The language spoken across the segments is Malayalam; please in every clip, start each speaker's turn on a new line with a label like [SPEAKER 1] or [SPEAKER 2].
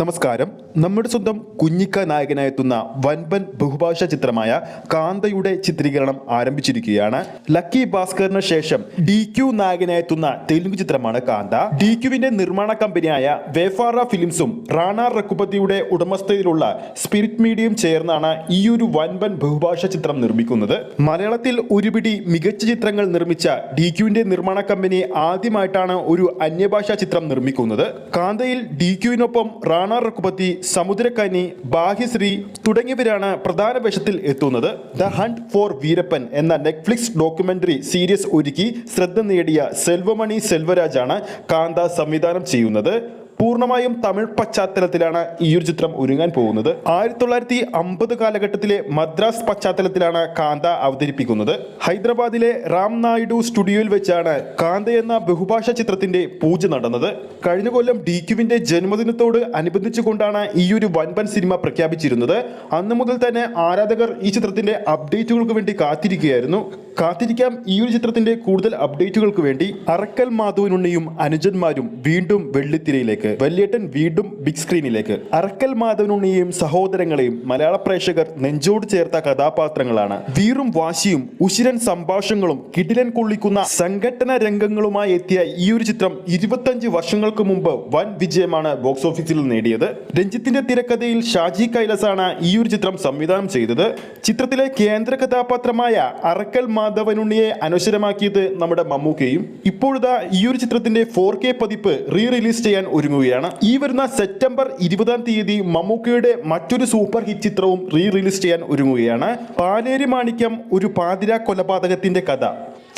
[SPEAKER 1] നമസ്കാരം. നമ്മുടെ സ്വന്തം കുഞ്ഞിക്ക നായകനായെത്തുന്ന വൻപൻ ബഹുഭാഷ ചിത്രമായ കാന്തയുടെ ചിത്രീകരണം ആരംഭിച്ചിരിക്കുകയാണ്. ലക്കി ഭാസ്കറിന് ശേഷം ഡി ക്യു നായകനായെത്തുന്ന തെലുങ്ക് ചിത്രമാണ് കാന്ത. ഡി ക്യുവിന്റെ നിർമ്മാണ കമ്പനിയായ വേഫാറ ഫിലിംസും റാണ റഘുപതിയുടെ ഉടമസ്ഥതയിലുള്ള സ്പിരിറ്റ് മീഡിയയും ചേർന്നാണ് ഈ ഒരു വൻപൻ ബഹുഭാഷ ചിത്രം നിർമ്മിക്കുന്നത്. മലയാളത്തിൽ ഒരുപിടി മികച്ച ചിത്രങ്ങൾ നിർമ്മിച്ച ഡി ക്യുവിന്റെ നിർമ്മാണ കമ്പനി ആദ്യമായിട്ടാണ് ഒരു അന്യഭാഷാ ചിത്രം നിർമ്മിക്കുന്നത്. കാന്തയിൽ ഡി ക്യുവിനൊപ്പം റാണ റഘുപതി സമുദ്രക്കനി ബാഹ്യശ്രീ തുടങ്ങിയവരാണ് പ്രധാന വേഷത്തിൽ എത്തുന്നത്. ദ ഹണ്ട് ഫോർ വീരപ്പൻ എന്ന നെറ്റ്ഫ്ലിക്സ് ഡോക്യുമെന്ററി സീരീസ് ഒരുക്കി ശ്രദ്ധ നേടിയ സെൽവമണി സെൽവരാജാണ് കാന്ത സംവിധാനം ചെയ്യുന്നത്. പൂർണമായും തമിഴ് പശ്ചാത്തലത്തിലാണ് ഈ ഒരു ചിത്രം ഒരുങ്ങാൻ പോകുന്നത്. ആയിരത്തി തൊള്ളായിരത്തി അമ്പത് കാലഘട്ടത്തിലെ മദ്രാസ് പശ്ചാത്തലത്തിലാണ് കാന്ത അവതരിപ്പിക്കുന്നത്. ഹൈദരാബാദിലെ റാം നായിഡു സ്റ്റുഡിയോയിൽ വെച്ചാണ് കാന്ത എന്ന ബഹുഭാഷ ചിത്രത്തിന്റെ പൂജ നടന്നത്. കഴിഞ്ഞ കൊല്ലം ഡി ക്യുവിന്റെ ജന്മദിനത്തോട് അനുബന്ധിച്ചുകൊണ്ടാണ് ഈ ഒരു വൻപൻ സിനിമ പ്രഖ്യാപിച്ചിരുന്നത്. അന്നു മുതൽ തന്നെ ആരാധകർ ഈ ചിത്രത്തിന്റെ അപ്ഡേറ്റുകൾക്ക് വേണ്ടി കാത്തിരിക്കുകയായിരുന്നു. കാത്തിരിക്കാം ഈ ഒരു ചിത്രത്തിന്റെ കൂടുതൽ അപ്ഡേറ്റുകൾക്ക് വേണ്ടി അറക്കൽ മാധവനുണ്ണിയും അനുജന്മാരും വീണ്ടും വെള്ളിത്തിരയിലേക്ക് വല്യേട്ടൻ വീണ്ടും ബിഗ് സ്ക്രീനിലേക്ക് അറക്കൽ മാധവനുണ്ണിയെയും സഹോദരങ്ങളെയും മലയാള പ്രേക്ഷകർ നെഞ്ചോട് ചേർത്ത കഥാപാത്രങ്ങളാണ്. വീറും വാശിയും ഉശിരൻ സംഭാഷണങ്ങളും കിടിലൻ കൊള്ളിക്കുന്ന സംഘടന രംഗങ്ങളുമായി എത്തിയ ഈ ഒരു ചിത്രം ഇരുപത്തഞ്ച് വർഷങ്ങൾക്ക് മുമ്പ് വൻ വിജയമാണ് ബോക്സ് ഓഫീസിൽ നേടിയത്. രഞ്ജിത്തിന്റെ തിരക്കഥയിൽ ഷാജി കൈലസാണ് ഈ ഒരു ചിത്രം സംവിധാനം ചെയ്തത്. ചിത്രത്തിലെ കേന്ദ്ര കഥാപാത്രമായ അറക്കൽ മാധവനുണ്ണിയെ അനശ്വരമാക്കിയത് നമ്മുടെ മമ്മൂക്കയും. ഇപ്പോഴത്തെ ഈ ഒരു ചിത്രത്തിന്റെ ഫോർ കെ പതിപ്പ് റീ റിലീസ് ചെയ്യാൻ ഒരുങ്ങുകയാണ്. ഈ വരുന്ന സെപ്റ്റംബർ ഇരുപതാം തീയതി മമ്മൂക്കയുടെ മറ്റൊരു സൂപ്പർ ഹിറ്റ് ചിത്രവും റീ റിലീസ് ചെയ്യാൻ ഒരുങ്ങുകയാണ്. പാലേരി മാണിക്യം ഒരു പാതിര കൊലപാതകത്തിന്റെ കഥ.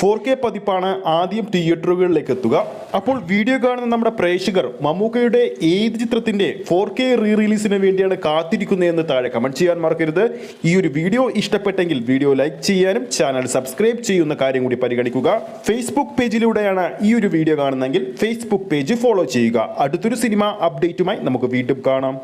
[SPEAKER 1] ഫോർ കെ പതിപ്പാണ് ആദ്യം തിയേറ്ററുകളിലേക്ക് എത്തുക. അപ്പോൾ വീഡിയോ കാണുന്ന നമ്മുടെ പ്രേക്ഷകർ മമ്മൂക്കയുടെ ഏത് ചിത്രത്തിന്റെ ഫോർ കെ റീ റിലീസിന് വേണ്ടിയാണ് കാത്തിരിക്കുന്നതെന്ന് താഴെ കമന്റ് ചെയ്യാൻ മറക്കരുത്. ഈ ഒരു വീഡിയോ ഇഷ്ടപ്പെട്ടെങ്കിൽ വീഡിയോ ലൈക്ക് ചെയ്യാനും ചാനൽ സബ്സ്ക്രൈബ് ചെയ്യുന്ന കാര്യം കൂടി പരിഗണിക്കുക. ഫേസ്ബുക്ക് പേജിലൂടെയാണ് ഈ ഒരു വീഡിയോ കാണുന്നതെങ്കിൽ ഫേസ്ബുക്ക് പേജ് ഫോളോ ചെയ്യുക. അടുത്തൊരു സിനിമ അപ്ഡേറ്റുമായി നമുക്ക് വീണ്ടും കാണാം.